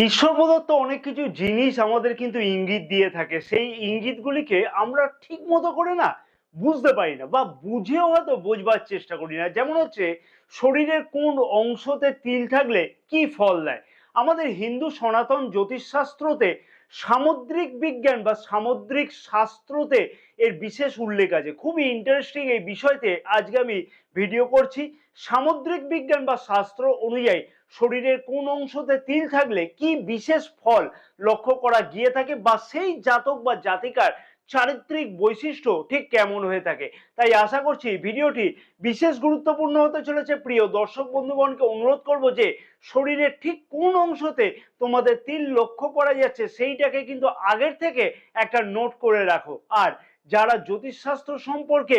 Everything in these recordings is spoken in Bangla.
ঈশ্বর প্রদত্ত অনেক কিছু জিনিস আমাদের কিন্তু ইঙ্গিত দিয়ে থাকে। সেই ইঙ্গিতগুলিকে আমরা ঠিক মতো করে না বুঝতে পারি না বা বুঝেও হয়তো বোঝবার চেষ্টা করি না। যেমন হচ্ছে, শরীরের কোন অংশতে তিল থাকলে কি ফল দেয়? আমাদের হিন্দু সনাতন জ্যোতিষশাস্ত্রতে সামুদ্রিক বিজ্ঞান বা সামুদ্রিক শাস্ত্রতে এর বিশেষ উল্লেখ আছে। খুবই ইন্টারেস্টিং এই বিষয়তে আজকে আমি ভিডিও করছি। সামুদ্রিক বিজ্ঞান বা শাস্ত্র অনুযায়ী শরীরের কোন অংশতে তিল থাকলে কি বিশেষ ফল লক্ষ্য করা গিয়ে থাকে বা সেই জাতক বা জাতিকার চারিত্রিক বৈশিষ্ট্য ঠিক কেমন হয়ে থাকে? তাই আশা করছি ভিডিওটি বিশেষ গুরুত্বপূর্ণ হতে চলেছে। প্রিয় দর্শক বন্ধুগণকে অনুরোধ করব যে শরীরের ঠিক কোন অংশতে তোমাদের তিল লক্ষ্য করা যাচ্ছে সেইটাকে কিন্তু আগের থেকে একটা নোট করে রাখো। আর যারা জ্যোতিষশাস্ত্র সম্পর্কে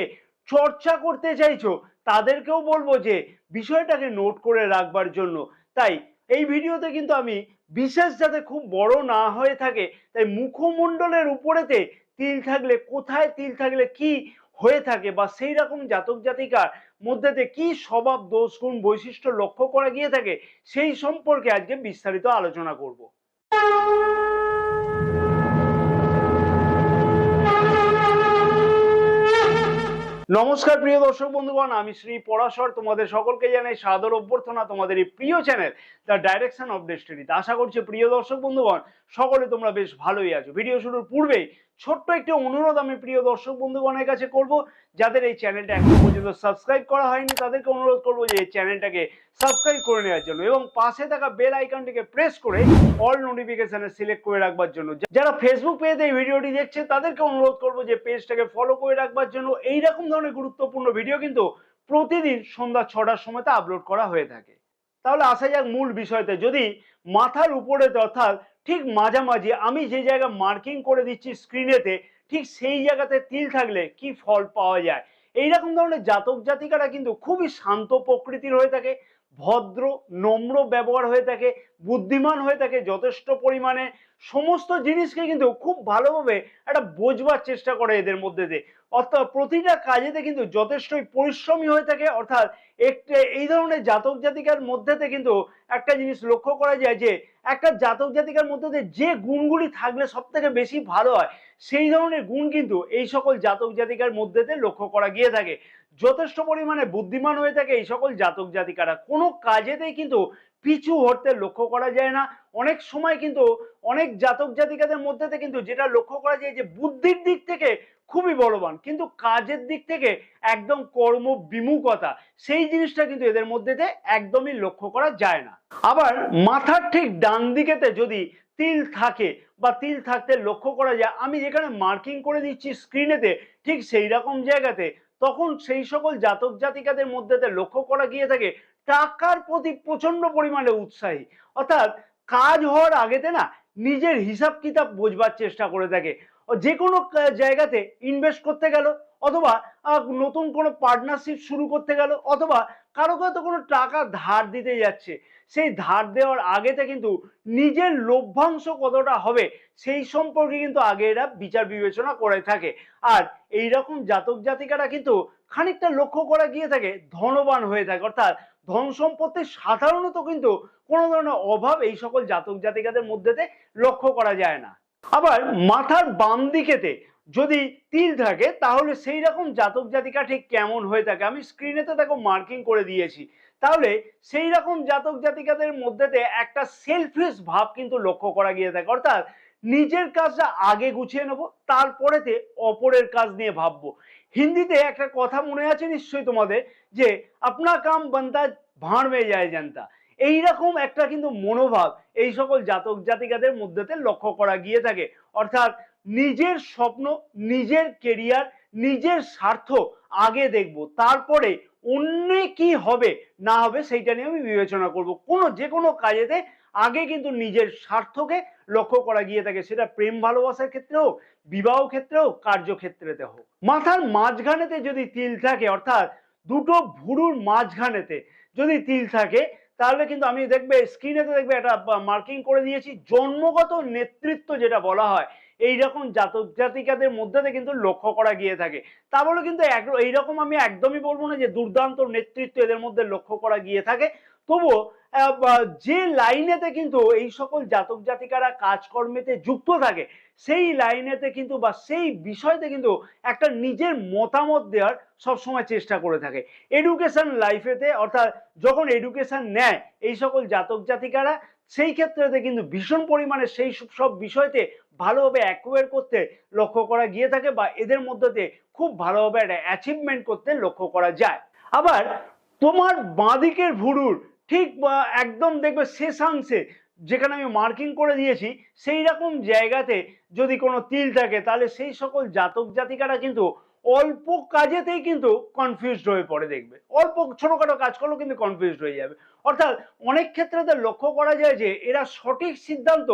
চর্চা করতে চাইছো তাদেরকেও বলব যে বিষয়টাকে নোট করে রাখবার জন্য। তাই এই ভিডিওতে কিন্তু আমি বিশেষ যাতে খুব বড় না হয়ে থাকে, তাই মুখমণ্ডলের উপরেতে তিল থাকলে কোথায় তিল থাকলে কি হয়ে থাকে বা সেই রকম জাতক জাতিকার মধ্যেতে কি স্বভাব, দোষ, গুণ, বৈশিষ্ট্য লক্ষ্য করা গিয়ে থাকে, সেই সম্পর্কে আজকে বিস্তারিত আলোচনা করব। নমস্কার, প্রিয় দর্শক বন্ধুগণ, আমি শ্রী পরাশর। তোমাদের সকলকে জানাই সাদর অভ্যর্থনা, তোমাদের এই প্রিয় চ্যানেল দ্য ডাইরেকশন অফ ডেস্টিনিতে আশা করছি, প্রিয় দর্শক বন্ধুগণ, সকলে তোমরা বেশ ভালোই আছো। ভিডিও শুরুর পূর্বেই ছোট্ট একটি অনুরোধ আমি প্রিয় দর্শক বন্ধুগণের কাছে করব, যাদের এই চ্যানেলটা এখনও পর্যন্ত সাবস্ক্রাইব করা হয়নি, তাদেরকে অনুরোধ করব যে এই চ্যানেলটাকে সাবস্ক্রাইব করে নেওয়ার জন্য এবং পাশে থাকা বেল আইকনটিকে প্রেস করে অল নোটিফিকেশনে সিলেক্ট করে রাখবার জন্য। যারা ফেসবুক পেজে এই ভিডিওটি দেখছে, তাদেরকে অনুরোধ করব যে পেজটাকে ফলো করে রাখবার জন্য। এই রকম ধরনের গুরুত্বপূর্ণ ভিডিও কিন্তু প্রতিদিন সন্ধ্যা ছটার সময়তে আপলোড করা হয়ে থাকে। তাহলে আসা যাক মূল বিষয়তে। যদি মাথার উপরেতে অর্থাৎ ঠিক মাঝামাঝি, আমি যে জায়গা মার্কিং করে দিচ্ছি স্ক্রিনেতে ঠিক সেই জায়গাতে তিল থাকলে কি ফল পাওয়া যায়? এইরকম ধরনের জাতক জাতিকারা কিন্তু খুবই শান্ত প্রকৃতির হয়ে থাকে, ভদ্র, নম্র ব্যবহার হয়ে থাকে, বুদ্ধিমান হয়ে থাকে যথেষ্ট পরিমাণে, সমস্ত জিনিসকে কিন্তু খুব ভালোভাবে একটা বোঝবার চেষ্টা করে এদের মধ্যে দিয়ে। অর্থাৎ প্রতিটা কাজেতে কিন্তু যথেষ্টই পরিশ্রমী হয়ে থাকে। অর্থাৎ একটা এই ধরনের জাতক জাতিকার মধ্যেতে কিন্তু একটা জিনিস লক্ষ্য করা যায় যে, একটা জাতক জাতিকার মধ্যে যে গুণগুলি থাকলে সব থেকে বেশি ভালো হয়, সেই ধরনের গুণ কিন্তু এই সকল জাতক জাতিকার মধ্যেতে লক্ষ্য করা গিয়ে থাকে। যথেষ্ট পরিমাণে বুদ্ধিমান হয়ে থাকে এই সকল জাতক জাতিকারা। কোনো কাজেতেই কিন্তু পিছু হতে লক্ষ্য করা যায় না। অনেক সময় কিন্তু অনেক জাতক জাতিকাদের মধ্যেতে কিন্তু যেটা লক্ষ্য করা যায় যে, বুদ্ধির দিক থেকে খুবই বলবান। কিন্তু কাজের দিক থেকে একদম কর্ম বিমুখতা সেই জিনিসটা কিন্তু এদের মধ্যেতে একদমই লক্ষ্য করা যায় না। আবার মাথার ঠিক ডান দিকেতে যদি তিল থাকে বা তিল থাকতে লক্ষ্য করা যায়, আমি যেখানে মার্কিং করে দিচ্ছি স্ক্রিনেতে ঠিক সেই রকম জায়গাতে, তখন সেই সকল জাতক জাতিকাদের মধ্যেতে লক্ষ্য করা গিয়ে থাকে, টাকার প্রতি প্রচণ্ড পরিমাণে উৎসাহী। অর্থাৎ কাজ হওয়ার আগেতে না, নিজের হিসাব কিতাব বোঝবার চেষ্টা করে থাকে। যে কোনো জায়গাতে ইনভেস্ট করতে গেল, অথবা নতুন কোনো পার্টনারশিপ শুরু করতে গেল, অথবা কারও হয়তো কোনো টাকা ধার দিতে যাচ্ছে, সেই ধার দেওয়ার আগেতে কিন্তু নিজের লভ্যাংশ কতটা হবে, সেই সম্পর্কে কিন্তু আগে এরা বিচার বিবেচনা করে থাকে। আর এই রকম জাতক জাতিকারা কিন্তু খানিকটা লক্ষ্য করা গিয়ে থাকে, ধনবান হয়ে থাকে। অর্থাৎ ধন সম্পত্তি সাধারণত কিন্তু কোনো ধরনের অভাব এই সকল জাতক জাতিকাদের মধ্যেতে লক্ষ্য করা যায় না। আবার মাথার বাম দিকেতে যদি তিল থাকে, তাহলে সেই রকম জাতক জাতিকা ঠিক কেমন হয়ে থাকে? আমি স্ক্রিনেতে দেখো মার্কিং করে দিয়েছি। তাহলে সেই রকম জাতক জাতিকাদের মধ্যেতে একটা সেলফিশ ভাব কিন্তু লক্ষ্য করা গিয়ে থাকে। অর্থাৎ নিজের কাজটা আগে গুছিয়ে নেব, তারপরেতে অপরের কাজ নিয়ে ভাববো। হিন্দিতে একটা কথা মনে আছে নিশ্চয়ই তোমাদের, যে আপনা কাম বান্তা, ভাঁড় মেয়ে যায় জানতা। এইরকম একটা কিন্তু মনোভাব এই সকল জাতক জাতিকাদের মধ্যেতে লক্ষ্য করা গিয়ে থাকে। অর্থাৎ নিজের স্বপ্ন, নিজের কেরিয়ার নিজের স্বার্থ আগে দেখব, তারপরে অন্য কি হবে, না হবে সেইটা নিয়ে আমি বিবেচনা করব। কোনো যে কোনো কাজেতে আগে কিন্তু নিজের স্বার্থকে লক্ষ্য করা গিয়ে থাকে। সেটা প্রেম ভালোবাসার ক্ষেত্রে হোক, বিবাহ ক্ষেত্রে হোক, কার্যক্ষেত্রেতে হোক। মাথার মাঝখানেতে যদি তিল থাকে, অর্থাৎ দুটো ভুরুর মাঝখানেতে যদি তিল থাকে তাহলে কিন্তু আমি দেখবে স্ক্রিনেতে দেখবে একটা মার্কিং করে দিয়েছি। জন্মগত নেতৃত্ব যেটা বলা হয়, এইরকম জাতক জাতিকাদের মধ্যে কিন্তু লক্ষ্য করা গিয়ে থাকে। তা বলে কিন্তু এইরকম আমি একদমই বলব না যে দুর্দান্ত নেতৃত্ব এদের মধ্যে লক্ষ্য করা গিয়ে থাকে। তবুও যে লাইনেতে কিন্তু এই সকল জাতক জাতিকারা কাজকর্মেতে যুক্ত থাকে সেই লাইনেতে কিন্তু বা সেই বিষয়তে কিন্তু একটা নিজের মতামত দেওয়ার সবসময় চেষ্টা করে থাকে। এডুকেশন লাইফেতে অর্থাৎ যখন এডুকেশন নেয়, এই সকল জাতক জাতিকারা, সেই ক্ষেত্রেতে কিন্তু ভীষণ পরিমাণে সেই সব- বিষয়তে ভালোভাবে অ্যাকোয়ার করতে লক্ষ্য করা গিয়ে থাকে বা এদের মধ্যেতে খুব ভালোভাবে একটা অ্যাচিভমেন্ট করতে লক্ষ্য করা যায়। আবার তোমার বাঁদিকের ভুরুর ঠিক একদম দেখবে শেষাংশে যেখানে আমি মার্কিং করে দিয়েছি সেই রকম জায়গাতে যদি কোনো তিল থাকে, তাহলে সেই সকল জাতক জাতিকারা কিন্তু অল্প কাজেতেই কিন্তু কনফিউজড হয়ে পড়ে দেখবে। অল্প ছোটখাটো কাজ করলেও কিন্তু কনফিউজড হয়ে যাবে। অর্থাৎ অনেক ক্ষেত্রে লক্ষ্য করা যায় যে, এরা সঠিক সিদ্ধান্ত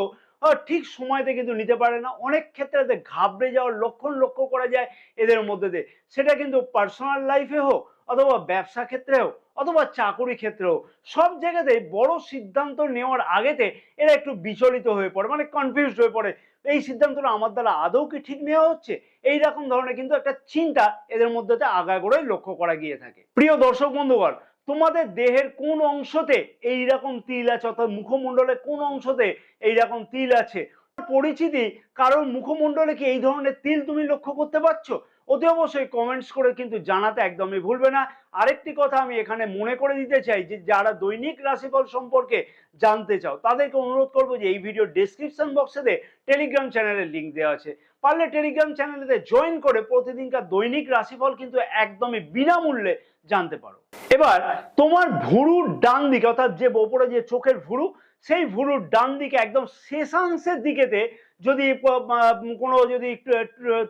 ঠিক সময়তে কিন্তু নিতে পারে না। অনেক ক্ষেত্রে ঘাবড়ে যাওয়ার লক্ষণ লক্ষ্য করা যায় এদের মধ্যে দিয়ে। সেটা কিন্তু পার্সোনাল লাইফে হোক অথবা ব্যবসা ক্ষেত্রে হোক অথবা চাকুরি ক্ষেত্রে হোক সব জায়গাতেই বড় সিদ্ধান্ত নেওয়ার আগেতে এরা একটু বিচলিত হয়ে পড়ে মানে কনফিউজড হয়ে পড়ে। এই সিদ্ধান্তটা আমার দ্বারা আদৌ কি ঠিক নেওয়া হচ্ছে? এই রকম ধরনের কিন্তু একটা চিন্তা এদের মধ্যে আগাগোড়াই লক্ষ্য করা গিয়ে থাকে। প্রিয় দর্শক বন্ধুগণ, তোমাদের দেহের কোন অংশতে এই রকম তিল আছে, অর্থাৎ মুখমণ্ডলে কোন অংশতে এই রকম তিল আছে? পরিচিতি কারোর মুখমণ্ডলে কি এই ধরনের তিল তুমি লক্ষ্য করতে পারছ? অতি অবশ্যই কমেন্টস করে কিন্তু জানাতে একদমই ভুলবে না। আরেকটি কথা আমি এখানে মনে করে দিতে চাই যে, যারা দৈনিক রাশিফল সম্পর্কে জানতে চাও, তাদেরকে অনুরোধ করব যে, এই ভিডিও ডেসক্রিপশন বক্সেতে টেলিগ্রাম চ্যানেলের লিঙ্ক দেওয়া আছে। পারলে টেলিগ্রাম চ্যানেলেতে জয়েন করে প্রতিদিনকার দৈনিক রাশিফল কিন্তু একদমই বিনামূল্যে জানতে পারো। এবার, তোমার ভুরুর ডান দিকে, অর্থাৎ যে ওপরে যে চোখের ভুরু, সেই ভুরুর ডান দিকে একদম শেষাংশের দিকেতে যদি কোনো যদি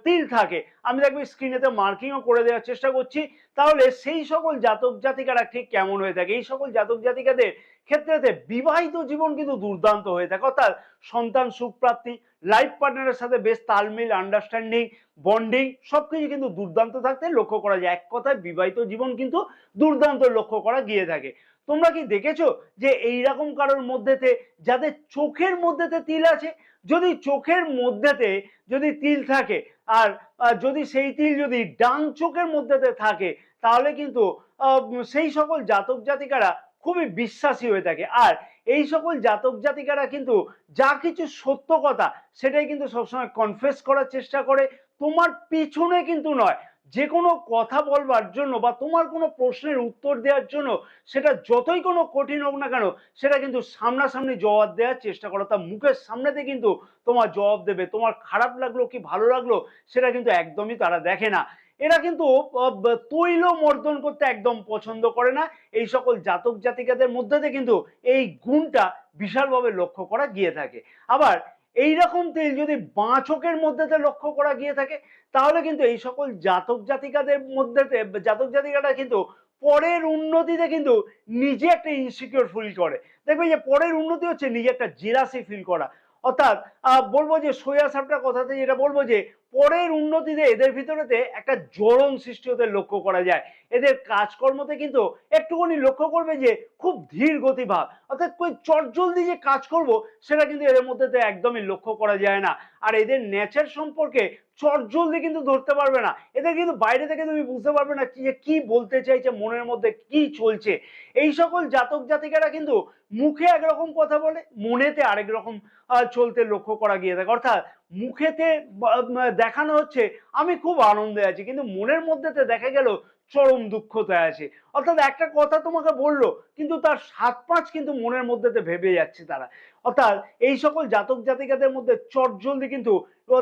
তিল থাকে, আমি দেখব স্ক্রিনেতে মার্কিংও করে দেওয়ার চেষ্টা করছি। তাহলে সেই সকল জাতক জাতিকারা ঠিক কেমন হয়ে থাকে? এই সকল জাতক জাতিকাদের ক্ষেত্রেতে বিবাহিত জীবন কিন্তু দুর্দান্ত হয়ে থাকে। অর্থাৎ সন্তান সুখপ্রাপ্তি লাইফ পার্টনারের সাথে বেশ তালমিল আন্ডারস্ট্যান্ডিং বন্ডিং সবকিছু কিন্তু দুর্দান্ত থাকতে লক্ষ্য করা যায়। এক কথায় বিবাহিত জীবন কিন্তু দুর্দান্ত লক্ষ্য করা গিয়ে থাকে। তোমরা কি দেখেছ যে এই রকম কারোর মধ্যেতে, যাদের চোখের মধ্যেতে তিল আছে যদি চোখের মধ্যেতে যদি তিল থাকে, আর যদি সেই তিল যদি ডান চোখের মধ্যেতে থাকে, তাহলে কিন্তু সেই সকল জাতক জাতিকারা খুবই বিশ্বাসী হয়ে থাকে। আর এই সকল জাতক জাতিকারা কিন্তু যা কিছু সত্য কথা, সেটাই কিন্তু সবসময় কনফেস করার চেষ্টা করে। তোমার পিছনে কিন্তু নয় যে কোনো কথা বলবার জন্য বা তোমার কোনো প্রশ্নের উত্তর দেওয়ার জন্য সেটা যতই কোনো কঠিন হোক না কেন, সেটা কিন্তু সামনাসামনি জবাব দেওয়ার চেষ্টা করো। তা মুখের সামনেতে কিন্তু তোমার জবাব দেবে, তোমার খারাপ লাগল কি ভালো লাগল সেটা কিন্তু একদমই তারা দেখে না। এরা কিন্তু তৈল মর্দন করতে একদম পছন্দ করে না। এই সকল জাতক জাতিকাদের মধ্যে দিয়ে কিন্তু এই গুণটা বিশালভাবে লক্ষ্য করা গিয়ে থাকে। আবার এই রকম তেল যদি বাঁচকের মধ্যে মধ্যেতে লক্ষ্য করা গিয়ে থাকে, তাহলে কিন্তু এই সকল জাতক জাতিকাদের মধ্যেতে, জাতক জাতিকাটা কিন্তু পরের উন্নতিতে কিন্তু নিজে একটা ইনসিকিউর ফিল করে। দেখবে যে পরের উন্নতি হচ্ছে নিজে একটা জেলাসি ফিল করা। অর্থাৎ বলব যে সোয়া সাপটা কথাতে যেটা বলব যে পরের উন্নতিতে এদের ভিতরেতে একটা জ্বলন সৃষ্টি হতে লক্ষ্য করা যায়। এদের কাজকর্মতে কিন্তু একটুখানি লক্ষ্য করবে যে, খুব ধীর গতিভাব। অর্থাৎ কই চটজলদি যে কাজ করব, সেটা কিন্তু এদের মধ্যে তো একদমই লক্ষ্য করা যায় না। আর এদের নেচার সম্পর্কে চটজলদি কিন্তু ধরতে পারবে না। এদের কিন্তু বাইরে থেকে তুমি বুঝতে পারবে না যে কি বলতে চাইছে, মনের মধ্যে কি চলছে। এই সকল জাতক জাতিকারা কিন্তু মুখে একরকম কথা বলে, মনেতে আরেক রকম চলতে লক্ষ্য করা গিয়ে থাকে। অর্থাৎ মুখেতে দেখানো হচ্ছে, আমি খুব আনন্দে আছি। কিন্তু মনের মধ্যেতে দেখা গেল চরম দুঃখতে আছে। অর্থাৎ একটা কথা তোমাকে বলল, কিন্তু তার সাত পাঁচ কিন্তু মনের মধ্যেতে ভেবে যাচ্ছে তারা। অর্থাৎ এই সকল জাতক জাতিকাদের মধ্যে চটজলদি কিন্তু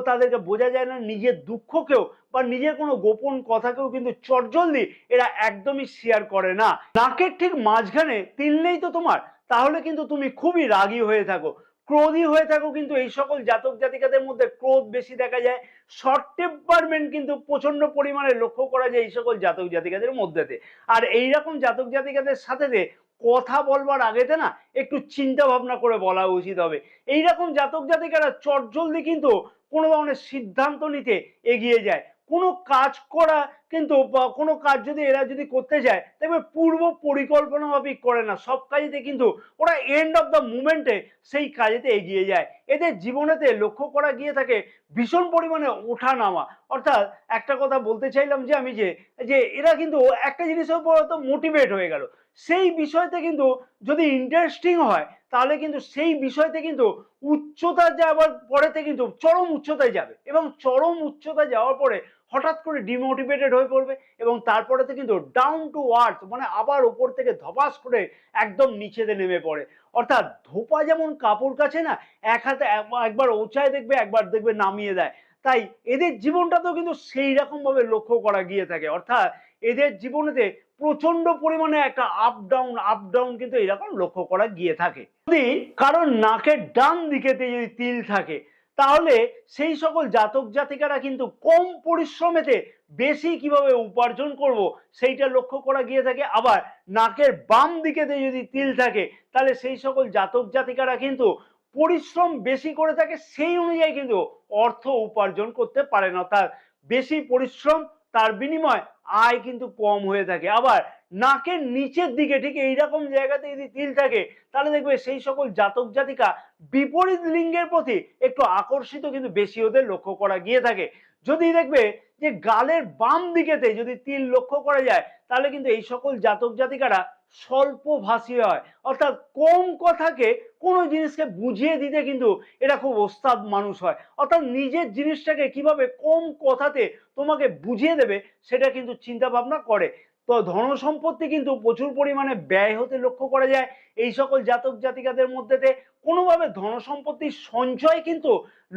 তাদেরকে বোঝা যায় না, নিজের দুঃখকেও বা নিজের কোনো গোপন কথাকেও কিন্তু চটজলদি এরা একদমই শেয়ার করে না। নাকের ঠিক মাঝখানে তিনলেই তো তোমার, তাহলে কিন্তু তুমি খুবই রাগী হয়ে থাকো। ক্রোধী হয়ে থাকো কিন্তু এই সকল জাতক জাতিকাদের মধ্যে ক্রোধ বেশি দেখা যায়। শর্ট টেম্পারমেন্ট কিন্তু প্রচণ্ড পরিমাণে লক্ষ্য করা যায় এই সকল জাতক জাতিকাদের মধ্যেতে। আর এই রকম জাতক জাতিকাদের সাথে কথা বলবার আগেতে না একটু চিন্তা ভাবনা করে বলা উচিত হবে। এই রকম জাতক জাতিকারা চটজলদি কিন্তু কোনো ধরনের সিদ্ধান্ত নিতে এগিয়ে যায়। কোনো কাজ করা কিন্তু কোনো কাজ যদি এরা যদি করতে যায় দেখবে পূর্ব পরিকল্পনা মাফিক করে না। সব কাজেতে কিন্তু ওরা এন্ড অফ দ্য মুমেন্টে সেই কাজেতে এগিয়ে যায়। এদের জীবনেতে লক্ষ্য করা গিয়ে থাকে ভীষণ পরিমাণে ওঠা নামা অর্থাৎ একটা কথা বলতে চাইলাম যে আমি যে যে এরা কিন্তু একটা জিনিসের উপর তো মোটিভেট হয়ে গেল। সেই বিষয়তে কিন্তু যদি ইন্টারেস্টিং হয়, তাহলে কিন্তু সেই বিষয়তে কিন্তু উচ্চতা যাওয়ার পরেতে কিন্তু চরম উচ্চতায় যাবে। এবং চরম উচ্চতায় যাওয়ার পরে হঠাৎ করে ডিমোটিভেটেড হয়ে পড়বে এবং তারপরেতে কিন্তু ডাউন টু আর্থ মানে আবার উপর থেকে ধপাস করে একদম নিচেতে নেমে পড়ে। অর্থাৎ ধোপা যেমন কাপড় কাছে না, এক হাতে একবার ওচায় দেখবে, একবার দেখবে নামিয়ে দেয়। তাই এদের জীবনটাতেও কিন্তু সেই রকমভাবে লক্ষ্য করা গিয়ে থাকে। অর্থাৎ এদের জীবনেতে প্রচণ্ড পরিমাণে একটা আপ ডাউন আপ ডাউন কিন্তু এরকম লক্ষ্য করা গিয়ে থাকে। যদি কারণ নাকের ডান দিকেতে যদি তিল থাকে তাহলে সেই সকল জাতক জাতিকারা কিন্তু কম পরিশ্রমেতে বেশি কীভাবে উপার্জন করব সেইটা লক্ষ্য করা গিয়ে থাকে। আবার নাকের বাম দিকেতে যদি তিল থাকে, তাহলে সেই সকল জাতক জাতিকারা কিন্তু পরিশ্রম বেশি করে থাকে, সেই অনুযায়ী কিন্তু অর্থ উপার্জন করতে পারে না। তার বেশি পরিশ্রম, তার বিনিময় আয় কিন্তু কম হয়ে থাকে। আবার নাকের নিচের দিকে ঠিক এইরকম জায়গাতে যদি তিল থাকে, তাহলে দেখবে সেই সকল জাতক জাতিকা বিপরীত লিঙ্গের প্রতি একটু আকর্ষিত কিন্তু বেশি ওদের লক্ষ্য করা গিয়ে থাকে। যদি দেখবে যে গালের বাম দিকেতে যদি তিল লক্ষ্য করা যায়, তাহলে কিন্তু এই সকল জাতক জাতিকারা স্বল্প ভাষী হয়। অর্থাৎ কম কথাকে কোনো জিনিসকে বুঝিয়ে দিতে কিন্তু এটা খুব ওস্তাদ মানুষ হয়। অর্থাৎ নিজের জিনিসটাকে কীভাবে কম কথাতে তোমাকে বুঝিয়ে দেবে, সেটা কিন্তু চিন্তা ভাবনা করে। তো ধন সম্পত্তি কিন্তু প্রচুর পরিমাণে ব্যয় হতে লক্ষ্য করা যায়। এই সকল জাতক জাতিকাদের মধ্যেতে কোনোভাবে ধন সম্পত্তির সঞ্চয় কিন্তু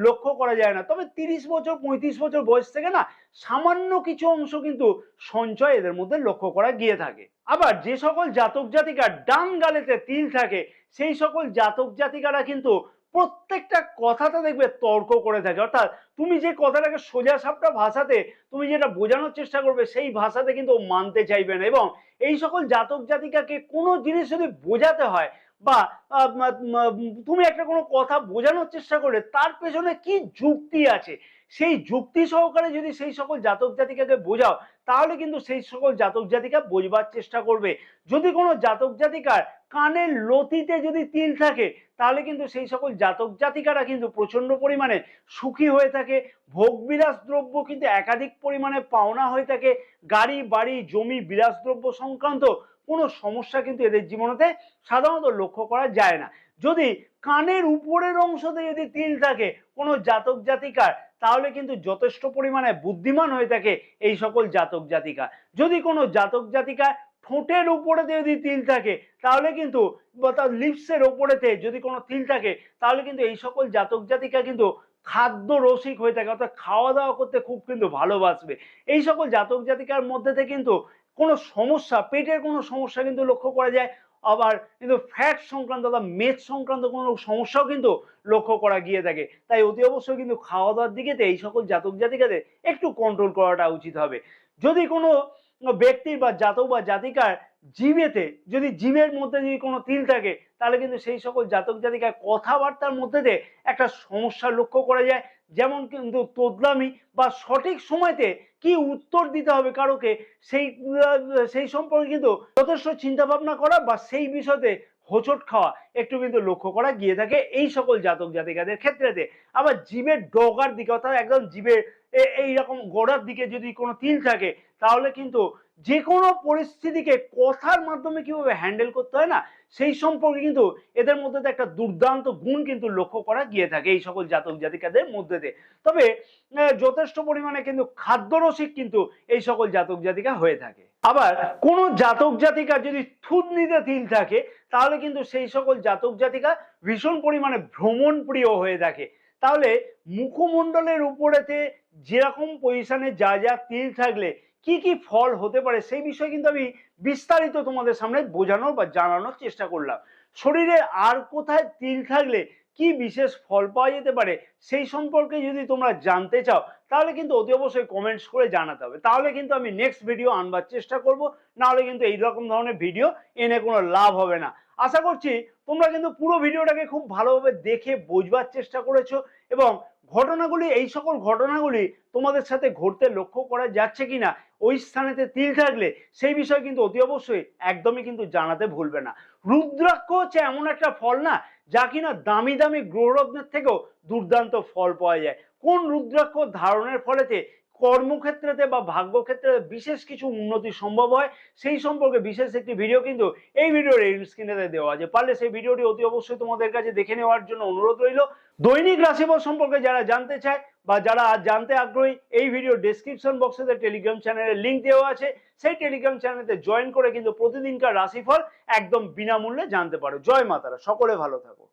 লক্ষ্য করা যায় না। তবে তিরিশ বছর, পঁয়ত্রিশ বছর বয়স থেকে না সামান্য কিছু অংশ কিন্তু সঞ্চয় এদের মধ্যে লক্ষ্য করা গিয়ে থাকে। আবার যে সকল জাতক জাতিকার ডান গালেতে তিল থাকে, সেই সকল জাতক জাতিকারা কিন্তু প্রত্যেকটা কথাতে দেখবে তর্ক করে থাকে। অর্থাৎ তুমি যে কথাটাকে সোজা সাপটা ভাষাতে তুমি যেটা বোঝানোর চেষ্টা করবে, সেই ভাষাতে কিন্তু ও মানতে চাইবে না। এবং এই সকল জাতক জাতিকাকে কোনো জিনিস যদি বোঝাতে হয় বা তুমি একটা কোনো কথা বোঝানোর চেষ্টা করলে তার পেছনে কি যুক্তি আছে? সেই যুক্তি সহকারে যদি সেই সকল জাতক জাতিকাকে বোঝাও তাহলে কিন্তু সেই সকল জাতক জাতিকা বোঝবার চেষ্টা করবে। যদি কোনো জাতক জাতিকার কানের লতিতে যদি তিল থাকে, তাহলে কিন্তু সেই সকল জাতক জাতিকারা কিন্তু প্রচণ্ড পরিমাণে সুখী হয়ে থাকে। ভোগবিলাস দ্রব্য কিন্তু একাধিক পরিমাণে পাওনা হয়ে থাকে। গাড়ি, বাড়ি, জমি, বিলাস দ্রব্য সংক্রান্ত কোনো সমস্যা কিন্তু এদের জীবনেতে সাধারণত লক্ষ্য করা যায় না। যদি কানের উপরের অংশতে যদি তিল থাকে, কোনো জাতক জাতিকার তাহলে কিন্তু যথেষ্ট পরিমাণে বুদ্ধিমান হয়ে থাকে এই সকল জাতক জাতিকা। যদি কোনো জাতক জাতিকা ঠোঁটের উপরেতে যদি তিল থাকে, তাহলে কিন্তু লিপসের ওপরেতে যদি কোনো তিল থাকে, তাহলে কিন্তু এই সকল জাতক জাতিকা কিন্তু খাদ্য রসিক হয়ে থাকে, অর্থাৎ খাওয়া দাওয়া করতে খুব কিন্তু ভালোবাসবে। এই সকল জাতক জাতিকার মধ্যেতে কিন্তু কোনো সমস্যা, পেটের কোনো সমস্যা কিন্তু লক্ষ্য করা যায়। আবার কিন্তু ফ্যাট সংক্রান্ত বা মেদ সংক্রান্ত কোনো সমস্যাও কিন্তু লক্ষ্য করা গিয়ে থাকে। তাই অতি অবশ্যই কিন্তু খাওয়া দাওয়ার দিকেতে, এই সকল জাতক জাতিকাদের একটু কন্ট্রোল করাটা উচিত হবে। যদি কোনো ব্যক্তির বা জাতক বা জাতিকার জীবেতে যদি জীবের মধ্যে যদি কোনো তিল থাকে, তাহলে কিন্তু সেই সকল জাতক জাতিকার কথাবার্তার মধ্যে একটা সমস্যা লক্ষ্য করা যায়। যেমন কিন্তু তোদলামি বা সঠিক সময়তে কি উত্তর দিতে হবে কারোকে, সেই সেই সম্পর্কে কিন্তু যথেষ্ট চিন্তা ভাবনা করা বা সেই বিষয়তে হোঁচট খাওয়া একটু কিন্তু লক্ষ্য করা, গিয়ে থাকে এই সকল জাতক জাতিকাদের ক্ষেত্রেতে। আবার জীবের ডগার দিকে অর্থাৎ একদম জীবের এইরকম গোড়ার দিকে যদি কোনো তিল থাকে, তাহলে কিন্তু যে কোনো পরিস্থিতিকে কথার মাধ্যমে কীভাবে হ্যান্ডেল করতে হয় না সেই সম্পর্কে কিন্তু এদের মধ্যে একটা দুর্দান্ত গুণ কিন্তু লক্ষ্য করা গিয়ে থাকে এই সকল জাতক জাতিকাদের মধ্যে। তবে যথেষ্ট পরিমাণে কিন্তু খাদ্যরসিক কিন্তু এই সকল জাতক জাতিকা হয়ে থাকে আবার কোন জাতক জাতিকা যদি থুতনিতে তিল থাকে, তাহলে কিন্তু সেই সকল জাতক জাতিকা ভীষণ পরিমাণে ভ্রমণ প্রিয় হয়ে থাকে তাহলে মুখমণ্ডলের উপরেতে যেরকম পজিশনে যা যা তিল থাকলে কি কি ফল হতে পারে সেই বিষয়ে কিন্তু আমি বিস্তারিত তোমাদের সামনে বোঝানোর বা জানানোর চেষ্টা করলাম। শরীরে আর কোথায় তিল থাকলে কি বিশেষ ফল পাওয়া যেতে পারে সেই সম্পর্কে যদি তোমরা জানতে চাও, তাহলে কিন্তু অতি অবশ্যই কমেন্টস করে জানাতে হবে। তাহলে কিন্তু আমি নেক্সট ভিডিও আনবার চেষ্টা করব, নাহলে কিন্তু এইরকম ধরনের ভিডিও এনে কোনো লাভ হবে না। আশা করছি তোমরা কিন্তু পুরো ভিডিওটাকে খুব ভালোভাবে দেখে বোঝবার চেষ্টা করেছ এবং ঘটনাগুলি, এই সকল ঘটনাগুলি তোমাদের সাথে ঘটতে লক্ষ্য করা যাচ্ছে কিনা ওই স্থানেতে তিল থাকলে সেই বিষয় কিন্তু অতি অবশ্যই একদমই কিন্তু জানাতে ভুলবে না। রুদ্রাক্ষ হচ্ছে এমন একটা ফল না, যা কিনা দামি দামি গ্রহরত্নের থেকেও দুর্দান্ত ফল পাওয়া যায়। কোন রুদ্রাক্ষ ধারণের ফলেতে কর্মক্ষেত্রেতে বা ভাগ্যক্ষেত্রে বিশেষ কিছু উন্নতি সম্ভব হয়, সেই সম্পর্কে বিশেষ একটি ভিডিও কিন্তু এই ভিডিওর এই স্ক্রিনেতে দেওয়া আছে। পারলে সেই ভিডিওটি অতি অবশ্যই তোমাদের কাছে দেখে নেওয়ার জন্য অনুরোধ রইল। দৈনিক রাশিফল সম্পর্কে যারা জানতে চায় বা যারা জানতে আগ্রহী, এই ভিডিও ডেসক্রিপশন বক্সে টেলিগ্রাম চ্যানেলের লিঙ্ক দেওয়া আছে। সেই টেলিগ্রাম চ্যানেলে জয়েন করে কিন্তু প্রতিদিনকার রাশিফল একদম বিনামূল্যে জানতে পারো। জয় মাতারা, সকলে ভালো থাকো।